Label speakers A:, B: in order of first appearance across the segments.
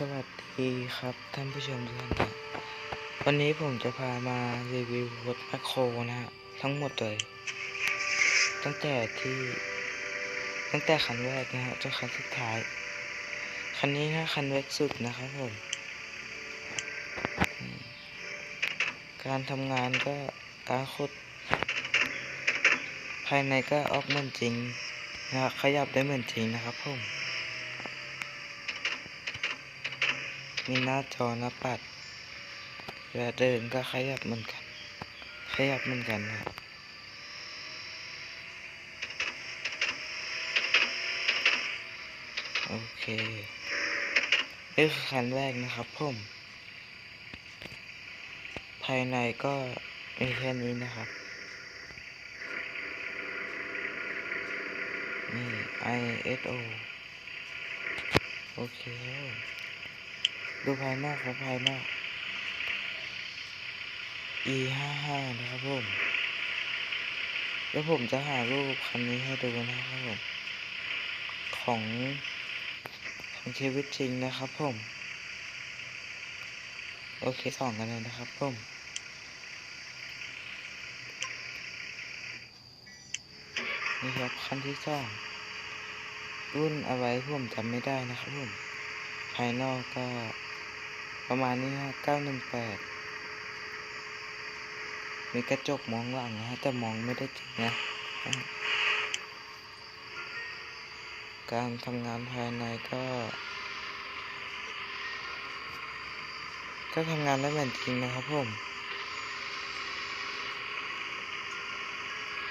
A: สวัสดีครับท่านผู้ชมทุกท่านครับวันนี้ผมจะพามารีวิวรถแมคโครนะฮะทั้งหมดเลย ตั้งแต่ที่ตั้งแต่คันแรกนะฮะจนคันสุดท้าย คันนี้นะคันเล็กสุดนะครับผม การทำงานก็การขุด ภายในก็ออกเหมือนจริงนะขยับได้เหมือนจริงนะครับผม มีหน้าจอหน้าปัดเวลาเดินก็ขยับเหมือนกัน ขยับเหมือนกันนะโอเคนี่คือคันแรกนะครับผมภายในก็มีแค่นี้นะครับ นี่ ISO โอเค ดูภายนอกครับภายนอก e ห้าห้านะครับผมแล้วผมจะหารูปคันนี้ให้ดูนะครับผม ของของชีวิตจริงนะครับผม โอเคสองกันเลยนะครับผมนี่ครับคันที่สองรุ่นอะไรผมจำไม่ได้นะครับผม ภายนอกก็ ประมาณนี้ฮะเก้าหนึ่งแปดมีกระจกมองหลังนะฮะแต่มองไม่ได้จริงนะ การทำงานภายในก็ ก็ทำงานได้เหมือนจริงนะครับผม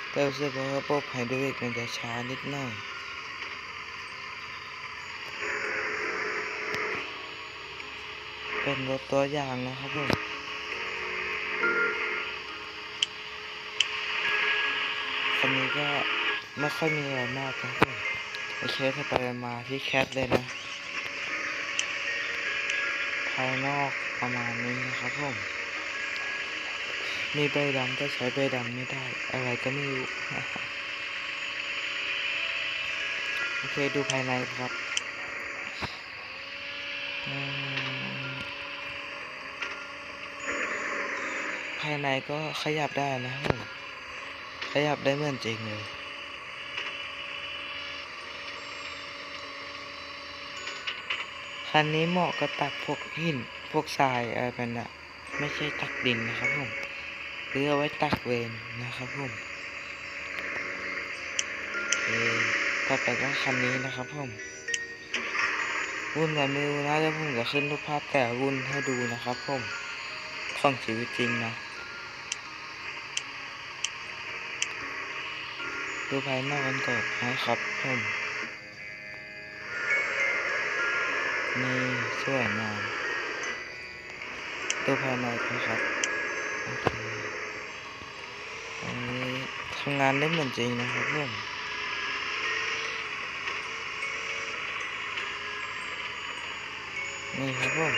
A: แต่รู้สึกว่าระบบไฮดรกมันจะช้านิดหน่อย เป็นรถตัวอย่างนะครับผมคันนี้ก็ไม่ค่อยมีอะไรมากนะครับผมโอเคถ้าไปมาที่แคทเลยนะ ภายนอกประมาณนี้นะครับผมมีใบดำก็ใช้ใบดำไม่ได้ อะไรก็ไม่รู้ โอเคดูภายในครับ ภายในก็ขยับได้นะผมขยับได้เหมือนจริงเลยคันนี้เหมาะกับตักพวกหินพวกทรายอะไรแบบนั้นไม่ใช่ตักดินนะครับผมหรือเอไว้ตักเวนนะครับผมโอเคต่อไปก็คันนี้นะครับผมรุ่นอะไรไม่รู้นะแล้วผมจะขึ้นรูปภาพแต่ละรุ่นให้ดูนะครับผมของชีวิตจริงนะ ดูภายนอกกันก่อนนะครับผมนี่สวยงามดูภายในกันครับโอเคอันนี้ทำงานได้เหมือนจริงนะครับผมนี่ครับผม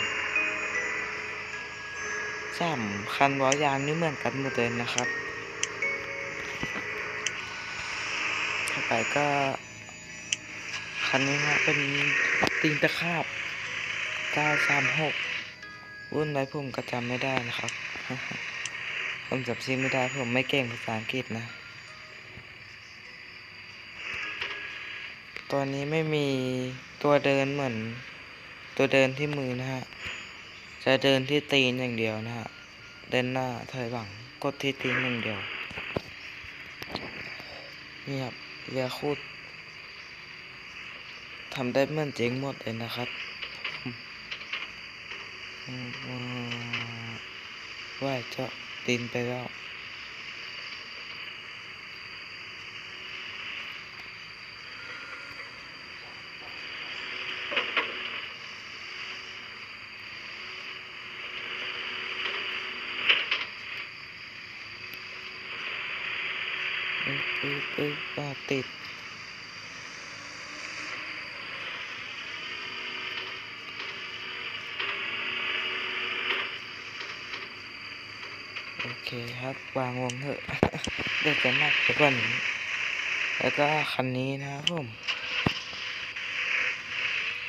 A: สามคันล้อยางนี่เหมือนกันหมดเลยนะครับ ต่อไปก็คันนี้ฮะเป็นติงตะขาบ 936 รุ่นไรผมก็จำไม่ได้นะครับ ผมจำชื่อไม่ได้ผมไม่เก่งภาษาอังกฤษนะ ตัวนี้ไม่มีตัวเดินเหมือน ตัวเดินที่มือนะฮะ จะเดินที่ตีนอย่างเดียวนะฮะ เดินหน้าถอยหลังกดที่ตีนอย่างเดียวนี่ครับ เรือคูดทำได้เมือนจริงหมดเลยนะครับว่าเจาะตีนไปแล้ว อึ๊บอึ๊บอึ๊บอ่าติด โอเคครับ วางวงเถอะเดี๋ยวจะหนักไปกว่านี้แล้วก็คันนี้นะครับผม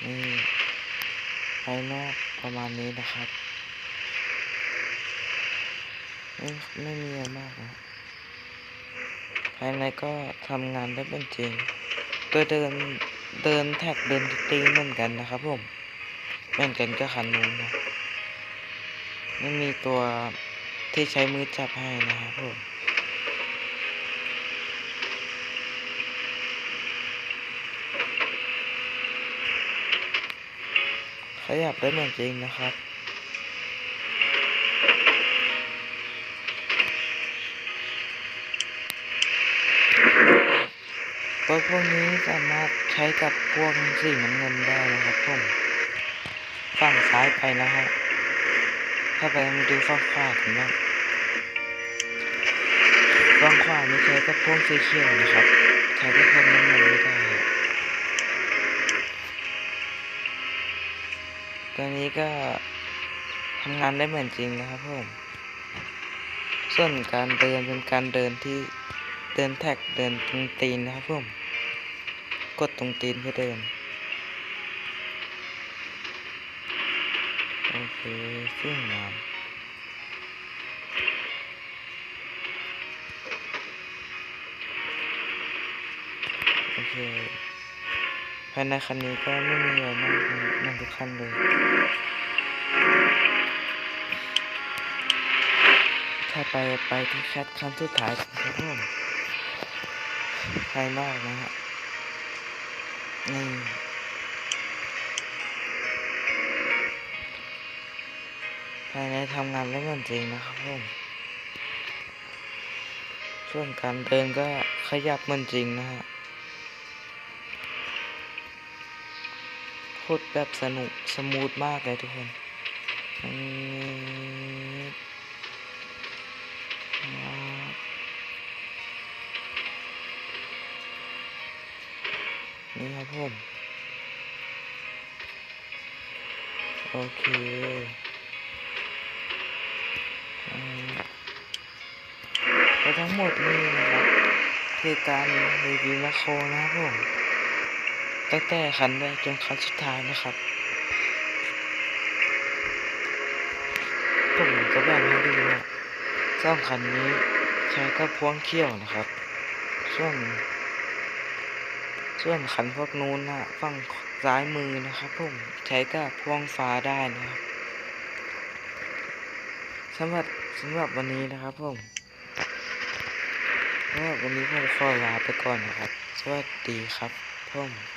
A: นี่ายนอกประมาณนี้นะครับ ไม่ไม่มีอะไรมากนะ ภายในก็ทำงานได้เป็นจริง ตัวเดินเดินแท็กเดินตีเหมือนกันนะครับผมเหมือนกันก็คันนู้นนะไม่มีตัวที่ใช้มือจับให้นะครับผมขยับได้เหมือนจริงนะครับ ถพวกนี้สามารถใช้กับพวกสีน้ำเงินได้นะครับผมฝั่งซ้ายไปนะฮะถ้าไปมาดูฝั่งขวากันบ้างฝั่งขวานี่ใช้กับพวกสีเขียวนะครับใช้กับพวกน้ำเงินไม่ได้ตัวนี้ก็ทำงานได้เหมือนจริงนะครับผมส่วนการเดินเป็นการเดินที่เดินแท็กเดินตรงตีนนะครับผม กดตรงตีนเพื่อเดินโอเคสวยงามโอเคภายในคันนี้ก็ไม่มีอะไรมากเหมือนทุกคันเลย ถ้าไปไปที่แคทคันสุดท้ายครับผมภายนอกนะฮะ ภายในทำงานได้เหมือนจริงนะครับผมส่วนการเดินก็ขยับเหมือนจริงนะฮะพูดแบบสนุกสมูทมากเลยทุกคน นี่ครับผม โอเคอืมและทั้งหมดนี่นะครับคือการรีวิวแมคโครนะครับผม ตั้งแต่คันแรกจนคันสุดท้ายนะครับ ผมจะแบ่งให้ดูนะสองคันนี้ใช้กับพวงเขี้ยวนะครับ ส่วน ส่วนขันพวกนู้นนะฝั่งซ้ายมือนะครับผมใช้กับพ่วงฟ้าได้นะครับสำหรับสำหรับวันนี้นะครับผมสำหรับวันนี้ผมขอลาไปก่อนนะครับ สวัสดีครับผม